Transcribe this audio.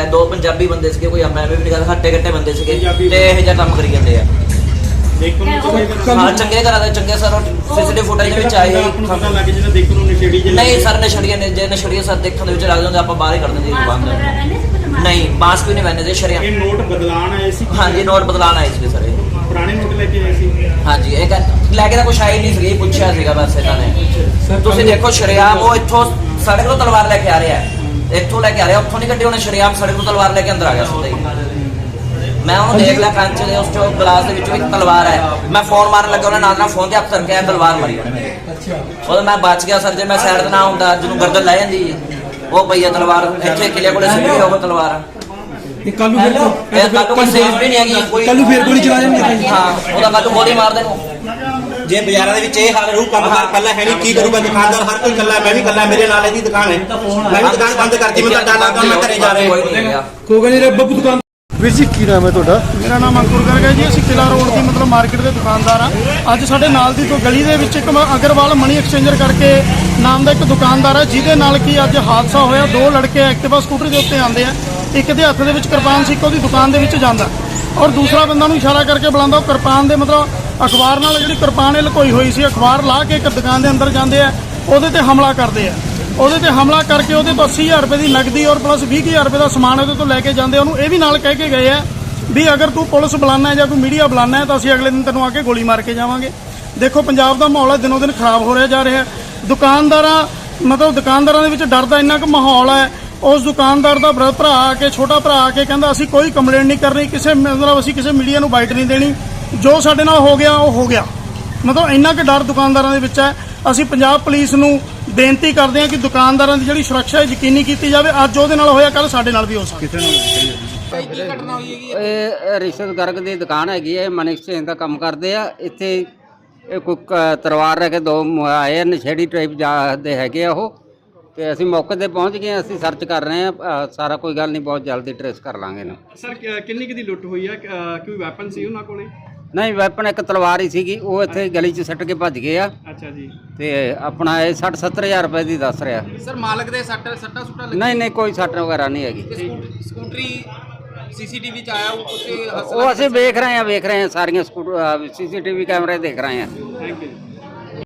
ਹੈ ਦੋ ਪੰਜਾਬੀ ਬੰਦੇ ਸੀਗੇ ਕੋਈ ਮੈਂ ਵੀ ਨਹੀਂ ਗੱਲ ਹੱਟੇ ਕੱਟੇ ਬੰਦੇ ਸੀਗੇ ਪੰਜਾਬੀ ਤੇ ਇਹ ਜਿਹਾ ਕੰਮ ਕਰੀ ਜਾਂਦੇ ਆ। ਦੇਖੋ ਨੂੰ ਚਾਹੀਦਾ ਹਾਂ ਚੰਗੇ ਘਰਾਂ ਦੇ ਚੰਗੇ ਸਰ ਸੀਸੀਟੀਵੀ ਫੁਟੇਜ ਵਿੱਚ ਆਏ। ਆਪ ਨੂੰ ਪਤਾ ਲੱਗ ਜਿਹੜਾ ਦੇਖਣ ਨੂੰ ਨਸ਼ੇੜੀ ਜਿਹੇ ਨਹੀਂ ਸਰ ਨਸ਼ੜੀਆਂ ਨੇ ਜੇ ਨਸ਼ੜੀਆਂ ਸਰ ਦੇਖਣ ਦੇ ਵਿੱਚ ਲੱਗ ਜਾਂਦੇ ਆਪਾਂ ਬਾਹਰ ਹੀ ਕੱਢ ਦਿੰਦੇ ਦੁਕਾਨ ਦਾ ਨਹੀਂ ਮਾਸਕ ਵੀ ਨਹੀਂ ਪਹਿਨਦੇ ਸੀ ਸ਼ਰੀਆ ਇਹ ਨੋਟ ਬਦਲਾਣ ਆਏ ਸੀ? ਹਾਂਜੀ ਨੋਟ ਬਦਲਾਣ ਆਏ ਸੀ ਸਰ ਇਹ। ਪੁਰਾਣੇ ਨੋਟ ਲੈ ਕੇ ਆਏ ਸੀ? ਹਾਂਜੀ ਇਹ ਲੈ ਕੇ ਤਾਂ ਕੁਛ ਆਈ ਨਹੀਂ ਸੀ ਪੁੱਛਿਆ ਸੀਗਾ ਬਸ ਇਹਨਾਂ ਨੇ। ਤੁਸੀਂ ਦੇਖੋ ਸ਼ਰੀਆਮ ਉਹ ਇੱਥੋਂ ਸੜਕ ਤੋਂ ਤਲਵਾਰ ਲੈ ਕੇ ਆ ਰਿਹਾ ਹੈ। ਇੱਥੋਂ ਲੈ ਕੇ ਆ ਰਿਹਾ ਉੱਥੋਂ ਨਹੀਂ ਕੱਢੀ ਉਹਨੇ ਸ਼ਰੀਆਮ ਸੜਕ ਤੋਂ ਤਲਵਾਰ ਲੈ ਕੇ ਅੰਦਰ ਆ ਗਿਆ ਸਿੱਧਾ ਹੀ। ਮੈਂ ਉਹਨੂੰ ਦੇਖ ਲਿਆ ਕੰਚ ਦੇ ਉਸ ਚੋਂ ਗਲਾਸ ਦੇ ਵਿੱਚੋਂ ਇੱਕ ਤਲਵਾਰ ਹੈ। ਮੈਂ ਫੋਨ ਮਾਰਨ ਲੱਗਾ ਉਹਨੇ ਨਾਲ ਨਾਲ ਫੋਨ ਤੇ ਹੱਥ ਧਰ ਕੇ ਤਲਵਾਰ ਮਾਰੀ। ਉਹਨੇ ਮੇਰੇ ਉਹ ਮੈਂ ਬਚ ਗਿਆ ਸਰ ਜੇ ਮੈਂ ਸਾਈਡ ਤੇ ਨਾ ਹੁੰਦਾ ਜਿਹਨੂੰ ਗਰਦਨ ਲੈ ਜਾਂਦੀ ਉਹ ਪਈ ਹੈ ਤਲਵਾਰ ਇੱਥੇ ਕਿਲੇ ਕੋਲੇ ਸਿੱਧੀ ਹੋਊ ਤਲਵਾਰ। ਇਹ ਕੱਲ ਨੂੰ ਫਿਰ ਇਹ ਕੱਲ ਕੋਈ ਸੇਫ ਵੀ ਨਹੀਂ ਹੈਗੀ। ਕੋਈ ਕੱਲ ਨੂੰ ਫਿਰ ਗੋਲੀ ਚਲਾ ਦੇਣਗੇ ਹਾਂ ਉਹਦਾ ਕੱਲ ਨੂੰ ਗੋਲੀ ਮਾਰ ਦੇਣੋ। ਜੇ ਬਾਜ਼ਾਰਾਂ ਦੇ ਵਿੱਚ ਇਹ ਹਾਲ ਰਹੂ ਕੰਮਕਾਰ ਕੱਲਾ ਹੈ। ਨਹੀਂ ਕੀ ਕਰੂਗਾ ਦੁਕਾਨਦਾਰ? ਹਰ ਕੋਈ ਕੱਲਾ ਮੈਂ ਵੀ ਕੱਲਾ ਮੇਰੇ ਨਾਲ ਇਹਦੀ ਦੁਕਾਨ ਹੈ। ਮੈਂ ਵੀ ਦੁਕਾਨ ਬੰਦ ਕਰਤੀ ਮੈਂ ਤਾਂ ਡਰ ਮੈਂ ਘਰੇ ਜਾ ਰਿਹਾ। ਕੋਈ ਗੱਲ ਨਹੀਂ ਬੱਬੂ ਦੁਕਾਨ ਵੀਰ ਜੀ, ਕੀ ਨਾਮ ਹੈ ਤੁਹਾਡਾ? ਮੇਰਾ ਨਾਮ ਅੰਕੁਰ ਗਰਗ ਹੈ ਜੀ, ਅਸੀਂ ਕਿਲਾ ਰੋਡ ਦੀ ਮਤਲਬ ਮਾਰਕੀਟ ਦੇ ਦੁਕਾਨਦਾਰ ਆ ਅੱਜ ਸਾਡੇ ਨਾਲ ਦੀ ਤੋਂ ਗਲੀ ਦੇ ਵਿੱਚ ਇੱਕ ਅਗਰਵਾਲ ਮਨੀ ਐਕਸਚੇਂਜਰ ਕਰਕੇ ਨਾਮ ਦਾ ਇੱਕ ਦੁਕਾਨਦਾਰ ਹੈ, ਜਿਹਦੇ ਨਾਲ ਕੀ ਅੱਜ ਹਾਦਸਾ ਹੋਇਆ। ਦੋ ਲੜਕੇ ਐਕਟਿਵਾ ਸਕੂਟਰ ਦੇ ਉੱਤੇ ਆਉਂਦੇ ਆ। ਇੱਕ ਦੇ ਹੱਥ ਦੇ ਵਿੱਚ ਕਿਰਪਾਨ ਸੀ, ਇੱਕ ਉਹਦੀ ਦੁਕਾਨ ਦੇ ਵਿੱਚ ਜਾਂਦਾ। ਔਰ ਦੂਸਰਾ ਬੰਦਾ ਨੂੰ ਇਸ਼ਾਰਾ ਕਰਕੇ ਬੁਲਾਉਂਦਾ, ਉਹ ਕਿਰਪਾਨ ਦੇ ਮਤਲਬ ਅਖਬਾਰ ਨਾਲ ਜਿਹੜੀ ਕਿਰਪਾਨ ਇਹ ਲੁਕੋਈ ਹੋਈ ਸੀ, ਅਖਬਾਰ ਲਾ ਕੇ ਇੱਕ ਦੁਕਾਨ ਦੇ ਅੰਦਰ ਜਾਂਦੇ ਆ, ਉਹਦੇ ਤੇ ਹਮਲਾ ਕਰਦੇ ਆ। ਉਹਦੇ ਤੇ ਹਮਲਾ ਕਰਕੇ ਉਹਦੇ ਤੋਂ 80000 ਰੁਪਏ ਦੀ ਨਕਦੀ ਔਰ ਪਲੱਸ 20000 ਰੁਪਏ ਦਾ ਸਮਾਨ ਉਹਦੇ ਤੋਂ ਲੈ ਕੇ ਜਾਂਦੇ ਉਹਨੂੰ ਇਹ ਵੀ ਨਾਲ ਕਹਿ ਕੇ ਗਏ ਆ ਵੀ ਅਗਰ ਤੂੰ ਪੁਲਿਸ ਬੁਲਾਣਾ ਜਾਂ ਕੋਈ ਮੀਡੀਆ ਬੁਲਾਣਾ ਹੈ ਤਾਂ ਅਸੀਂ ਅਗਲੇ ਦਿਨ ਤੈਨੂੰ ਆ ਕੇ ਗੋਲੀ ਮਾਰ ਕੇ ਜਾਵਾਂਗੇ। ਦੇਖੋ, ਪੰਜਾਬ ਦਾ ਮਾਹੌਲ ਹੈ ਦਿਨੋ ਦਿਨ ਖਰਾਬ ਹੋ ਰਿਹਾ ਜਾ ਰਿਹਾ। ਦੁਕਾਨਦਾਰਾਂ, ਮਤਲਬ ਦੁਕਾਨਦਾਰਾਂ ਦੇ ਵਿੱਚ ਡਰ ਦਾ ਇੰਨਾ ਕੁ ਮਾਹੌਲ ਹੈ ਉਸ ਦੁਕਾਨਦਾਰ ਦਾ ਭਰਾ ਭਰਾ ਆ ਕੇ, ਛੋਟਾ ਭਰਾ ਆ ਕੇ ਕਹਿੰਦਾ, ਅਸੀਂ ਕੋਈ ਕੰਪਲੇਂਟ ਨਹੀਂ ਕਰਨੀ, ਕਿਸੇ ਮਤਲਬ ਅਸੀਂ ਕਿਸੇ ਮੀਡੀਆ ਨੂੰ ਬਾਈਟ ਨਹੀਂ ਦੇਣੀ। ਜੋ ਸਾਡੇ ਨਾਲ ਹੋ ਗਿਆ, ਉਹ ਹੋ ਗਿਆ। ਮਤਲਬ ਇੰਨਾ ਕੁ ਡਰ ਦੁਕਾਨਦਾਰਾਂ ਦੇ ਵਿੱਚ ਹੈ ਅਸੀਂ ਪੰਜਾਬ ਪੁਲਿਸ ਨੂੰ ਬੇਨਤੀ ਕਰਦੇ ਹਾਂ ਕਿ ਦੁਕਾਨਦਾਰਾਂ ਦੀ ਜਿਹੜੀ ਸੁਰੱਖਿਆ ਹੈ ਯਕੀਨੀ ਕੀਤੀ ਜਾਵੇ। ਅੱਜ ਉਹਦੇ ਨਾਲ ਹੋਇਆ ਕੱਲ ਸਾਡੇ ਨਾਲ ਵੀ ਹੋ ਸਕਦਾ। ਇਹ ਰਿਸ਼ਵਤ ਗਰਗ ਦੀ ਦੁਕਾਨ ਹੈਗੀ ਹੈ ਮਨੀ ਐਕਸਚੇਂਜ ਦਾ ਕੰਮ ਕਰਦੇ ਆ। ਇੱਥੇ ਇਹ ਕੋਈ ਕ- ਤਲਵਾਰ ਲੈ ਕੇ ਦੋ ਮ- ਆਏ ਆ, ਨਸ਼ੇੜੀ ਟਾਈਪ ਦੇ ਹੈਗੇ ਆ ਉਹ। ਤੇ ਅਸੀਂ ਮੌਕੇ ਤੇ ਪਹੁੰਚ ਗਏ ਹਾਂ, ਅਸੀਂ ਸਰਚ ਕਰ ਰਹੇ ਆ ਸਾਰਾ ਕੋਈ ਗੱਲ ਨਹੀਂ ਬਹੁਤ ਜਲਦੀ ਟਰੇਸ ਕਰ ਲਾਂਗੇ ਇਹਨੂੰ। ਸਰ ਕਿੰਨੀ ਕਿ ਦੀ ਲੁੱਟ ਹੋਈ ਆ? ਕੋਈ ਵੈਪਨ ਸੀ ਉਹਨਾਂ ਕੋਲੇ? ਨਹੀਂ ਵੈਪਨ ਇੱਕ ਤਲਵਾਰ ਹੀ ਸੀਗੀ ਉਹ ਇੱਥੇ ਗਲੀ 'ਚ ਸੱਟ ਕੇ ਭੱਜ ਗਏ ਆ। ਅੱਛਾ ਜੀ। ਤੇ ਆਪਣਾ ਇਹ 60 70000 ਰੁਪਏ ਦੀ ਦੱਸ ਰਿਹਾ। ਸਰ ਮਾਲਕ ਦੇ ਸੱਟ ਸੱਟਾ ਸੁੱਟਾ ਨਹੀਂ ਨਹੀਂ ਕੋਈ ਸੱਟ ਵਗੈਰਾ ਨਹੀਂ ਹੈਗੀ। ਸਕੂਟਰੀ ਸੀਸੀਟੀਵੀ ਚ ਆਇਆ ਉਸੇ ਉਹ ਅਸੀਂ ਵੇਖ ਰਹੇ ਹਾਂ ਵੇਖ ਰਹੇ ਹਾਂ ਸਾਰੀਆਂ ਸਕੂਟਰ ਸੀਸੀਟੀਵੀ ਕੈਮਰੇ ਦੇਖ ਰਹੇ ਹਾਂ। Thank you